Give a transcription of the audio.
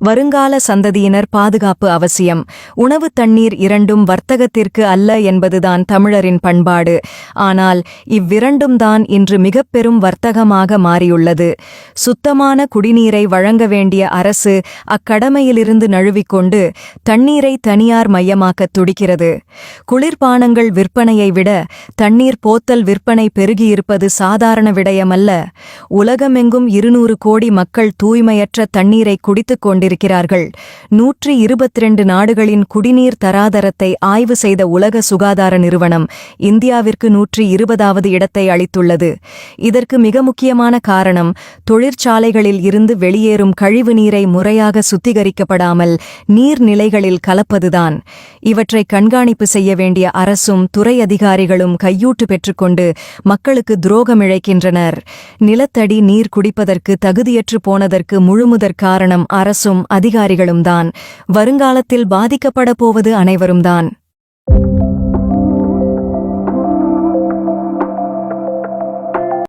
வருங்கால சந்ததியினர் பாதுகாப்பு அவசியம். உணவு தண்ணீர் இரண்டும் வர்த்தகத்திற்கு அல்ல என்பதுதான் தமிழரின் பண்பாடு. ஆனால் இவ்விரண்டும் தான் இன்று மிகப்பெரும் வர்த்தகமாக மாறியுள்ளது. சுத்தமான குடிநீரை வழங்க வேண்டிய அரசு அக்கடமையிலிருந்து நழுவிக்கொண்டு தண்ணீரை தனியார் மையமாக்கத் துடிக்கிறது. குளிர்பானங்கள் விற்பனையை விட தண்ணீர் போத்தல் விற்பனை பெருகியிருப்பது சாதாரண விடயமல்ல. உலகமெங்கும் இருநூறு கோடி மக்கள் தூய்மையற்ற தண்ணீரை குடித்துக் கொண்டிருக்கிறார்கள் கொண்டிருக்கிறார்கள். நூற்றி இருபத்திரண்டு நாடுகளின் குடிநீர் தராதரத்தை ஆய்வு செய்த உலக சுகாதார நிறுவனம் இந்தியாவிற்கு நூற்றி இருபதாவது இடத்தை அளித்துள்ளது. இதற்கு மிக முக்கியமான காரணம் தொழிற்சாலைகளில் இருந்து வெளியேறும் கழிவு நீரை முறையாக சுத்திகரிக்கப்படாமல் நீர்நிலைகளில் கலப்பதுதான். இவற்றை கண்காணிப்பு செய்ய வேண்டிய அரசும் துறை அதிகாரிகளும் கையூட்டு பெற்றுக்கொண்டு மக்களுக்கு துரோகமிழைக்கின்றனர் நிலத்தடி நீர் குடிப்பதற்கு தகுதியற்று போனதற்கு முழுமுதற் காரணம் அரசும் அதிகாரிகளும் தான் வருங்காலத்தில் பாதிக்கப்பட போவது அனைவரும் தான்